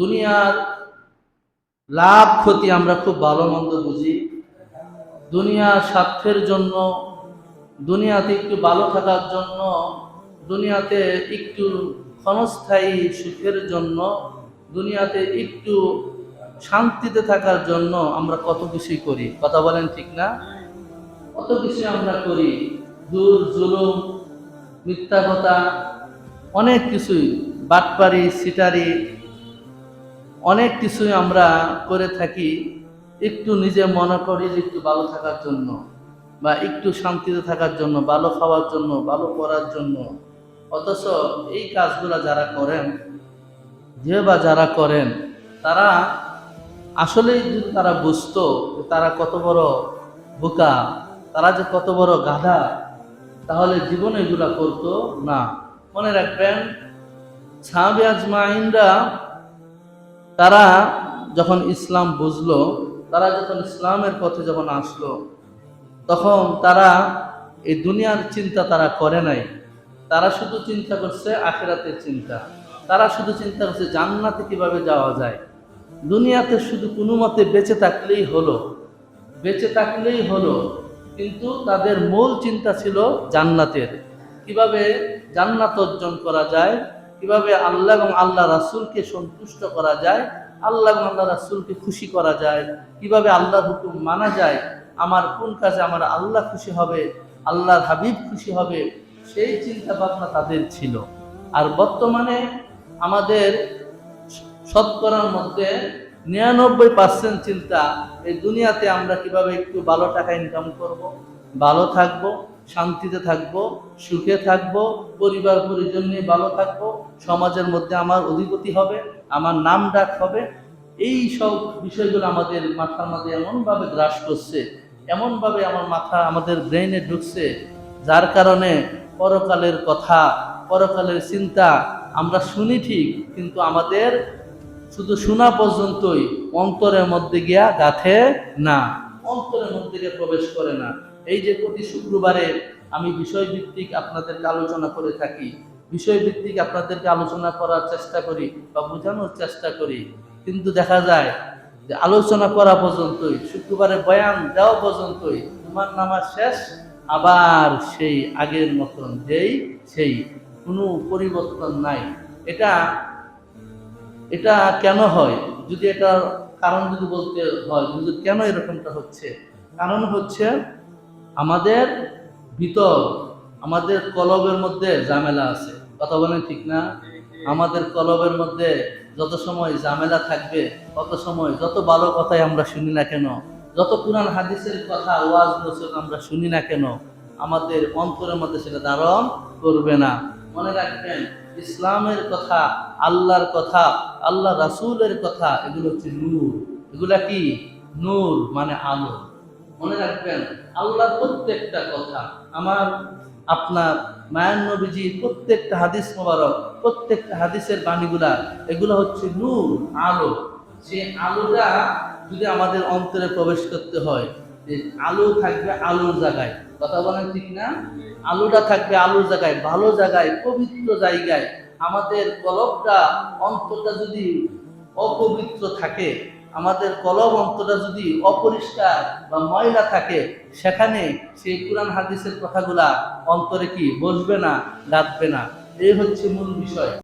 দুনিয়ার লাভ, ক্ষতি আমরা খুব ভালো মন্দ বুঝি। দুনিয়ার স্বার্থের জন্য, দুনিয়াতে একটু ভালো থাকার জন্য, দুনিয়াতে একটু ক্ষণস্থায়ী সুখের জন্য, দুনিয়াতে একটু শান্তিতে থাকার জন্য আমরা কত কিছুই করি। কথা বলেন ঠিক না? কত কিছু আমরা করি। দূর, জুলুম, মিথ্যা কথা, অনেক কিছুই। বাটপারি সিটারি অনেক কিছুই আমরা করে থাকি একটু নিজে মনে করি যে একটু ভালো থাকার জন্য বা একটু শান্তিতে থাকার জন্য, ভালো খাওয়ার জন্য, ভালো পড়ার জন্য। অথচ এই কাজগুলো যারা করেন, যে বা যারা করেন, তারা আসলেই যদি তারা বুঝতো তারা কত বড় বোকা, তারা যে কত বড় গাধা, তাহলে জীবনে এগুলা করতো না। মনে রাখবেন, সাহাবি আজমাইনরা তারা যখন ইসলাম বুঝলো, তারা যখন ইসলামের পথে যখন আসলো, তখন তারা এই দুনিয়ার চিন্তা তারা করে নাই। তারা শুধু চিন্তা করছে আখেরাতের চিন্তা। তারা শুধু চিন্তা করছে জান্নাতে কীভাবে যাওয়া যায়। দুনিয়াতে শুধু কোনো মতে বেঁচে থাকলেই হলো। বেঁচে থাকলেই হলো, কিন্তু তাদের মূল চিন্তা ছিল জান্নাতের। কীভাবে জান্নাত অর্জন করা যায়? কীভাবে আল্লাহ এবং আল্লাহ রাসুলকে সন্তুষ্ট করা যায়, আল্লাহ এবং আল্লাহ রাসূলকে খুশি করা যায়, কীভাবে আল্লাহর হুকুম মানা যায়, আমার কোন কাজে আমার আল্লাহ খুশি হবে, আল্লাহর হাবিব খুশি হবে, সেই চিন্তা ভাবনা তাদের ছিল। আর বর্তমানে আমাদের শতকরার মধ্যে নিরানব্বই পার্সেন্ট চিন্তা, এই দুনিয়াতে আমরা কীভাবে একটু ভালো টাকা ইনকাম করব, ভালো থাকব শান্তিতে থাকব, সুখে থাকব, পরিবার পরিজন নিয়ে ভালো থাকব, সমাজের মধ্যে আমার অধিপতি হবে, আমার নাম ডাক হবে। এই সব বিষয়গুলো আমাদের মাথার মধ্যে এমনভাবে গ্রাস করছে, এমনভাবে আমার মাথা আমাদের ব্রেনে ঢুকছে, যার কারণে পরকালের কথা, পরকালের চিন্তা আমরা শুনি ঠিক, কিন্তু আমাদের শুধু শোনা পর্যন্তই অন্তরের মধ্যে গিয়া গাথে না, অন্তরের মধ্যে গিয়ে প্রবেশ করে না। এই যে প্রতি শুক্রবারে আমি বিষয়ভিত্তিক আপনাদেরকে আলোচনা করে থাকি, বিষয়ভিত্তিক আপনাদেরকে আলোচনা করার চেষ্টা করি বা বোঝানোর চেষ্টা করি, কিন্তু দেখা যায় যে আলোচনা করা পর্যন্তই, শুক্রবারে বয়ান দেওয়া পর্যন্তই তোমার নামাজ শেষ, আবার সেই আগের মতন যেই সেই কোনো পরিবর্তন নাই। এটা এটা কেন হয়? যদি এটা কারণ যদি বলতে হয় কেন এরকমটা হচ্ছে? কারণ হচ্ছে আমাদের ভিতর, আমাদের কলবের মধ্যে ঝামেলা আছে। কথা বলেন ঠিক না? আমাদের কলবের মধ্যে যত সময় ঝামেলা থাকবে, তত সময় যত ভালো কথাই আমরা শুনি না কেন, যত কোরআন হাদিসের কথা ওয়াজ নসিহত আমরা শুনি না কেন, আমাদের অন্তরের মধ্যে সেটা ধারণ করবে না। মনে রাখবেন, ইসলামের কথা, আল্লাহর কথা, আল্লাহ রাসূলের কথা, এগুলো হচ্ছে নূর। এগুলা কি? নূর মানে আলো। মনে রাখবেন আল্লাহর প্রত্যেকটা কথা, আমার, আপনার, মায়ান প্রত্যেকটা হাদিস মোবারক, প্রত্যেকটা হাদিসের বাণীগুলা, এগুলো হচ্ছে নূর, আলো। সেই আলোটা যদি আমাদের অন্তরে প্রবেশ করতে হয়, যে আলো থাকবে আলোর জায়গায়। কথা বলেন ঠিক না? আলোটা থাকবে আলোর জায়গায়, ভালো জায়গায়, পবিত্র জায়গায়। আমাদের কলবটা, অন্তরটা যদি অপবিত্র থাকে আমাদের কলব অন্তরা যদি অপরিষ্কার বা ময়লা থাকে, সেখানে সেই কোরআন হাদিসের কথাগুলা অন্তরে কি বসবে না, গাঁথবে না? এই হচ্ছে মূল বিষয়।